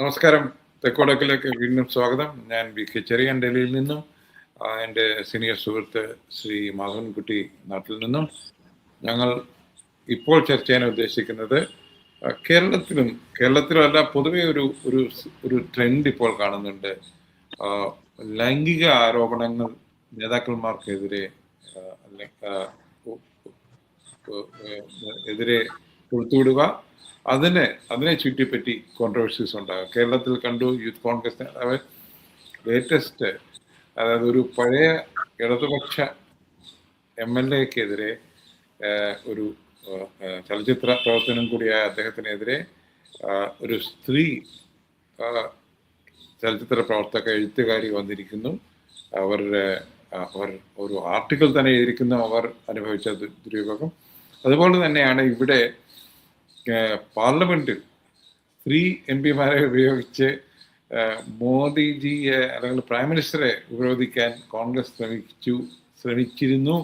നമസ്കാരം. തെക്കോടക്കിലേക്ക് വീണ്ടും സ്വാഗതം. ഞാൻ വി കെ ചെറിയാൻ ഡൽഹിയിൽ നിന്നും എന്റെ സീനിയർ സുഹൃത്ത് ശ്രീ മാധവൻകുട്ടി നാട്ടിൽ നിന്നും. ഞങ്ങൾ ഇപ്പോൾ ചർച്ച ചെയ്യാൻ ഉദ്ദേശിക്കുന്നത് കേരളത്തിലും കേരളത്തിലും അല്ല പൊതുവെ ഒരു ഒരു ഒരു ട്രെൻഡ് ഇപ്പോൾ കാണുന്നുണ്ട്. ലൈംഗിക ആരോപണങ്ങൾ നേതാക്കന്മാർക്കെതിരെ എതിരെ കൊടുത്തുവിടുക. അതിനെ അതിനെ ചുറ്റിപ്പറ്റി കോൺട്രവേഴ്സീസ് ഉണ്ടാകും. കേരളത്തിൽ കണ്ടു യൂത്ത് കോൺഗ്രസ് ലേറ്റസ്റ്റ് അതായത് ഒരു പഴയ ഇടതുപക്ഷ എം എൽ എക്കെതിരെ ഒരു ചലച്ചിത്ര പ്രവർത്തനം കൂടിയായ അദ്ദേഹത്തിനെതിരെ ഒരു സ്ത്രീ ചലച്ചിത്ര പ്രവർത്തക എഴുത്തുകാരി വന്നിരിക്കുന്നു. അവർ അവർ ഒരു ആർട്ടിക്കിൾ തന്നെ എഴുതിയിരിക്കുന്നു. അവർ അനുഭവിച്ച ദുരുപയോഗം. അതുപോലെ തന്നെയാണ് ഇവിടെ പാർലമെന്റിൽ സ്ത്രീ എം പിമാരെ ഉപയോഗിച്ച് മോദിജിയെ അല്ലെങ്കിൽ പ്രൈം മിനിസ്റ്ററെ ഉപരോധിക്കാൻ കോൺഗ്രസ് ശ്രമിച്ചു ശ്രമിച്ചിരുന്നു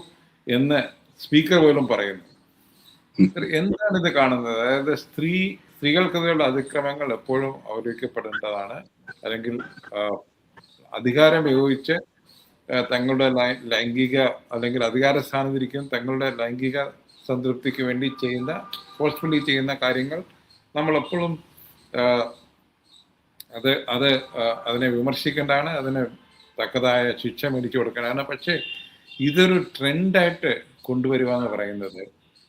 എന്ന് സ്പീക്കർ പോലും പറയുന്നു. എന്താണ് ഇത് കാണുന്നത്? അതായത് സ്ത്രീ സ്ത്രീകൾക്കെതിരെയുള്ള അതിക്രമങ്ങൾ എപ്പോഴും അവലോകിക്കപ്പെടേണ്ടതാണ് അല്ലെങ്കിൽ അധികാരം ഉപയോഗിച്ച് തങ്ങളുടെ ലൈംഗിക അല്ലെങ്കിൽ അധികാര സ്ഥാനത്തിരിക്കും തങ്ങളുടെ ലൈംഗിക സംതൃപ്തിക്ക് വേണ്ടി ചെയ്യുന്ന ഫോഴ്സ്ഫുള്ളി ചെയ്യുന്ന കാര്യങ്ങൾ നമ്മളെപ്പോഴും അത് അത് അതിനെ വിമർശിക്കേണ്ടതാണ് അതിന് തക്കതായ ശിക്ഷ മേടിച്ചു കൊടുക്കേണ്ടതാണ്. പക്ഷേ ഇതൊരു ട്രെൻഡായിട്ട് കൊണ്ടുവരിക എന്ന് പറയുന്നത്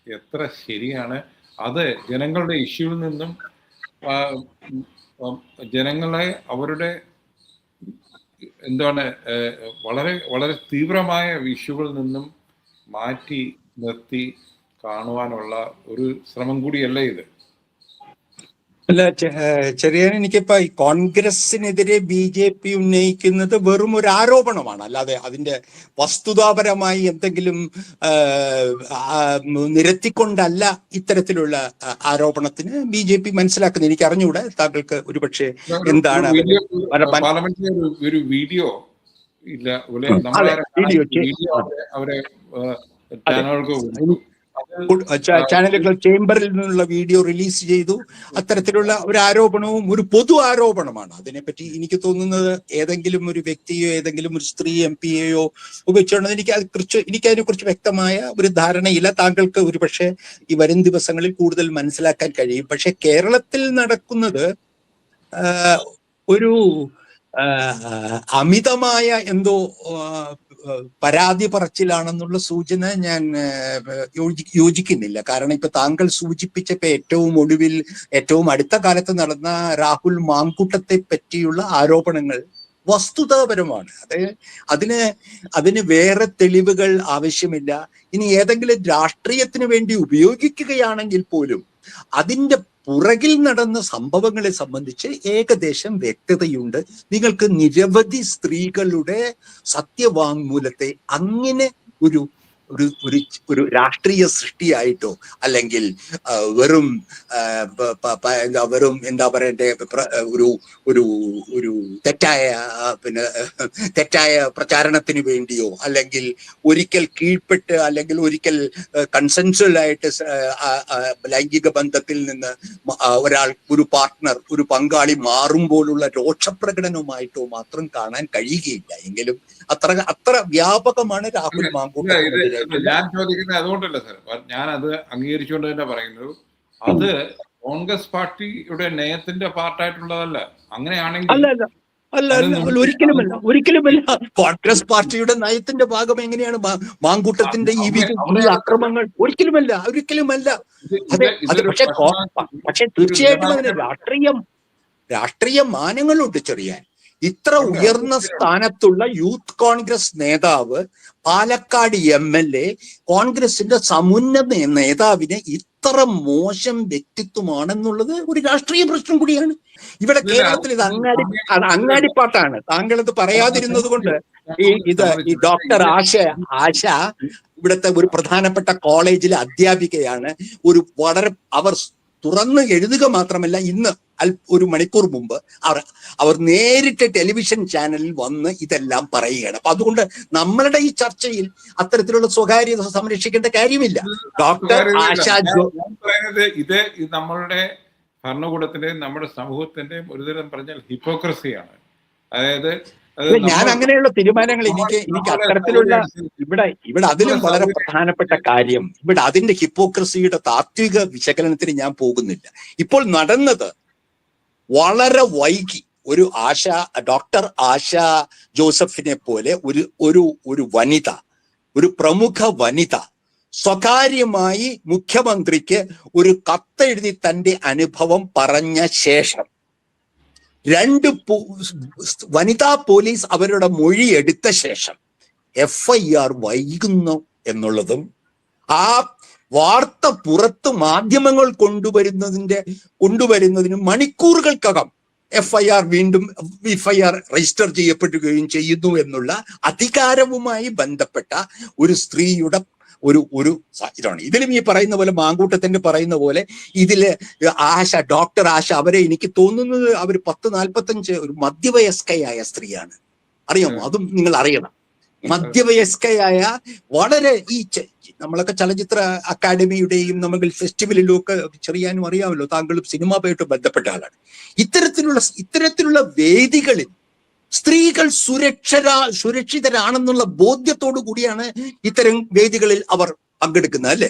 എത്ര ശരിയാണ്? അത് ജനങ്ങളുടെ ഇഷ്യൂവിൽ നിന്നും ജനങ്ങളെ അവരുടെ എന്താണ് വളരെ വളരെ തീവ്രമായ ഇഷ്യൂകളിൽ നിന്നും മാറ്റി നിർത്തി കാണുവാനുള്ള ഒരു ശ്രമം കൂടിയല്ല ഇത്? അല്ല ചെറിയാൻ എനിക്കിപ്പോ ഈ കോൺഗ്രസിനെതിരെ ബി ജെ പി ഉന്നയിക്കുന്നത് വെറും ഒരു ആരോപണമാണ്. അല്ലാതെ അതിന്റെ വസ്തുതാപരമായി എന്തെങ്കിലും നിരത്തിക്കൊണ്ടല്ല ഇത്തരത്തിലുള്ള ആരോപണത്തിന് ബി ജെ പി മനസ്സിലാക്കുന്നത്. എനിക്ക് അറിഞ്ഞുകൂടെ താങ്കൾക്ക് ഒരുപക്ഷെ എന്താണ് ഒരു വീഡിയോ ഇല്ല വീഡിയോ അവരെ ചാനലുകൾ ചേംബറിൽ നിന്നുള്ള വീഡിയോ റിലീസ് ചെയ്തു. അത്തരത്തിലുള്ള ഒരു ആരോപണവും ഒരു പൊതു ആരോപണമാണ്. അതിനെപ്പറ്റി എനിക്ക് തോന്നുന്നത് ഏതെങ്കിലും ഒരു വ്യക്തിയോ ഏതെങ്കിലും ഒരു സ്ത്രീ എം പിയെയോ ഉപയോഗിച്ചുകൊണ്ട് എനിക്ക് അത് കുറിച്ച് എനിക്ക് അതിനെ കുറിച്ച് വ്യക്തമായ ഒരു ധാരണയില്ല. താങ്കൾക്ക് ഒരു പക്ഷേ ഈ വരും ദിവസങ്ങളിൽ കൂടുതൽ മനസ്സിലാക്കാൻ കഴിയും. പക്ഷെ കേരളത്തിൽ നടക്കുന്നത് ഒരു അമിതമായ എന്തോ പരാതി പറച്ചിലാണെന്നുള്ള സൂചന ഞാൻ യോജി- യോജിക്കുന്നില്ല. കാരണം ഇപ്പൊ താങ്കൾ സൂചിപ്പിച്ചപ്പോ ഏറ്റവും ഒടുവിൽ ഏറ്റവും അടുത്ത കാലത്ത് നടന്ന രാഹുൽ മാങ്കൂട്ടത്തെ പറ്റിയുള്ള ആരോപണങ്ങൾ വസ്തുതാപരമാണ്. അത് അതിന് അതിന് വേറെ തെളിവുകൾ ആവശ്യമില്ല. ഇനി ഏതെങ്കിലും രാഷ്ട്രീയത്തിന് വേണ്ടി ഉപയോഗിക്കുകയാണെങ്കിൽ പോലും അതിന്റെ പുറകിൽ നടന്ന സംഭവങ്ങളെ സംബന്ധിച്ച് ഏകദേശം വ്യക്തതയുണ്ട്. നിങ്ങൾക്ക് നിരവധി സ്ത്രീകളുടെ സത്യവാങ്മൂലത്തെ അങ്ങനെ ഒരു ഒരു ഒരു ഒരു രാഷ്ട്രീയ സൃഷ്ടിയായിട്ടോ അല്ലെങ്കിൽ വെറും എന്താ വെറും എന്താ പറയണ്ടേ ഒരു ഒരു ഒരു തെറ്റായ പിന്നെ തെറ്റായ പ്രചാരണത്തിന് വേണ്ടിയോ അല്ലെങ്കിൽ ഒരിക്കൽ കീഴ്പ്പെട്ട് അല്ലെങ്കിൽ ഒരിക്കൽ ആ, ലൈംഗിക ബന്ധത്തിൽ നിന്ന് ഒരാൾ ഒരു പാർട്ട്ണർ ഒരു പങ്കാളി മാറുമ്പോഴുള്ള രോക്ഷപ്രകടനവുമായിട്ടോ മാത്രം കാണാൻ കഴിയുകയില്ല. എങ്കിലും അത്ര അത്ര വ്യാപകമാണ് രാഹുൽ മാങ്കൂട്ടത്തിനെതിരായിട്ടുള്ള ഞാൻ ചോദിക്കുന്നത് അതുകൊണ്ടല്ല സാർ ഞാൻ അത് അംഗീകരിച്ചുകൊണ്ട് തന്നെ പറയുന്നത്. അത് കോൺഗ്രസ് പാർട്ടിയുടെ നയത്തിന്റെ പാർട്ടായിട്ടുള്ളതല്ല. അങ്ങനെയാണെങ്കിൽ അല്ല അല്ല. ഒരിക്കലുമല്ല ഒരിക്കലുമല്ല. കോൺഗ്രസ് പാർട്ടിയുടെ നയത്തിന്റെ ഭാഗം എങ്ങനെയാണ് മാങ്കൂട്ടത്തിന്റെ ഈ അക്രമങ്ങൾ ഒരിക്കലുമല്ല ഒരിക്കലുമല്ല. അതെ അത് പക്ഷെ. പക്ഷെ തീർച്ചയായിട്ടും അതിന് രാഷ്ട്രീയം രാഷ്ട്രീയ മാനങ്ങളുണ്ട് ചെറിയാൻ. ഇത്ര ഉയർന്ന സ്ഥാനത്തുള്ള യൂത്ത് കോൺഗ്രസ് നേതാവ് പാലക്കാട് എം എൽ എ കോൺഗ്രസിന്റെ സമുന്നത നേതാവിനെ ഇത്ര മോശം വ്യക്തിത്വമാണെന്നുള്ളത് ഒരു രാഷ്ട്രീയ പ്രശ്നം കൂടിയാണ്. ഇവിടെ കേരളത്തിൽ ഇത് അങ്ങാടി അങ്ങാടിപ്പാട്ടാണ്. താങ്കൾ ഇത് പറയാതിരുന്നത് കൊണ്ട് ഈ ഇത് ഈ ഡോക്ടർ ആശ ആശ ഇവിടുത്തെ ഒരു പ്രധാനപ്പെട്ട കോളേജിലെ അധ്യാപികയാണ്. ഒരു വളരെ അവർ തുറന്ന് എഴുതുക മാത്രമല്ല ഇന്ന് അൽ ഒരു മണിക്കൂർ മുമ്പ് അവർ അവർ നേരിട്ട് ടെലിവിഷൻ ചാനലിൽ വന്ന് ഇതെല്ലാം പറയുകയാണ്. അപ്പൊ അതുകൊണ്ട് നമ്മളുടെ ഈ ചർച്ചയിൽ അത്തരത്തിലുള്ള സ്വകാര്യത സംരക്ഷിക്കേണ്ട കാര്യമില്ല. ഡോക്ടർ ആശ പറയുന്നത് ഇത് നമ്മളുടെ ഭരണകൂടത്തിന്റെയും നമ്മുടെ സമൂഹത്തിന്റെയും ഒരുതരം പറഞ്ഞാൽ ഹിപ്പോക്രസിയാണ്. അതായത് ഞാൻ അങ്ങനെയുള്ള തീരുമാനങ്ങൾ എനിക്ക് എനിക്ക് അത്തരത്തിലുള്ള ഇവിടെ ഇവിടെ അതിലും വളരെ പ്രധാനപ്പെട്ട കാര്യം ഇവിടെ അതിന്റെ ഹിപ്പോക്രസിയുടെ താത്വിക വിശകലനത്തിന് ഞാൻ പോകുന്നില്ല. ഇപ്പോൾ നടന്നത് വളരെ വൈകി ഒരു ആശ ഡോക്ടർ ആശ ജോസഫിനെ പോലെ ഒരു ഒരു ഒരു വനിത ഒരു പ്രമുഖ വനിത സ്വകാര്യമായി മുഖ്യമന്ത്രിക്ക് ഒരു കത്തെഴുതി തന്റെ അനുഭവം പറഞ്ഞ ശേഷം രണ്ട് വനിതാ പോലീസ് അവരുടെ മൊഴി എടുത്ത ശേഷം എഫ് ഐ ആർ വൈകുന്നു എന്നുള്ളതും ആ വാർത്ത പുറത്ത് മാധ്യമങ്ങൾ കൊണ്ടുവരുന്നതിന്റെ കൊണ്ടുവരുന്നതിന് മണിക്കൂറുകൾക്കകം എഫ് ഐ ആർ വീണ്ടും എഫ് ഐ ആർ രജിസ്റ്റർ ചെയ്യപ്പെടുകയും ചെയ്യുന്നു എന്നുള്ള അധികാരവുമായി ബന്ധപ്പെട്ട ഒരു സ്ത്രീയുടെ ഒരു ഒരു സാഹചര്യമാണ്. ഇതിലും ഈ പറയുന്ന പോലെ മാങ്കൂട്ടത്തിന്റെ പറയുന്ന പോലെ ഇതിൽ ആശ ഡോക്ടർ ആശ അവരെ എനിക്ക് തോന്നുന്നത് അവർ പത്ത് നാൽപ്പത്തഞ്ച് ഒരു മധ്യവയസ്കയായ സ്ത്രീയാണ്. അറിയാമോ? അതും നിങ്ങൾ അറിയണം. മധ്യവയസ്കയായ വളരെ ഈ നമ്മളൊക്കെ ചലച്ചിത്ര അക്കാദമിയുടെയും നമ്മൾ ഫെസ്റ്റിവലിലും ഒക്കെ ചെറിയാനും അറിയാമല്ലോ താങ്കളും സിനിമയുമായിട്ട് ബന്ധപ്പെട്ട ആളാണ്. ഇത്തരത്തിലുള്ള ഇത്തരത്തിലുള്ള വേദികളിൽ സ്ത്രീകൾ സുരക്ഷരാ സുരക്ഷിതരാണെന്നുള്ള ബോധ്യത്തോടു കൂടിയാണ് ഇത്തരം വേദികളിൽ അവർ പങ്കെടുക്കുന്നത് അല്ലെ?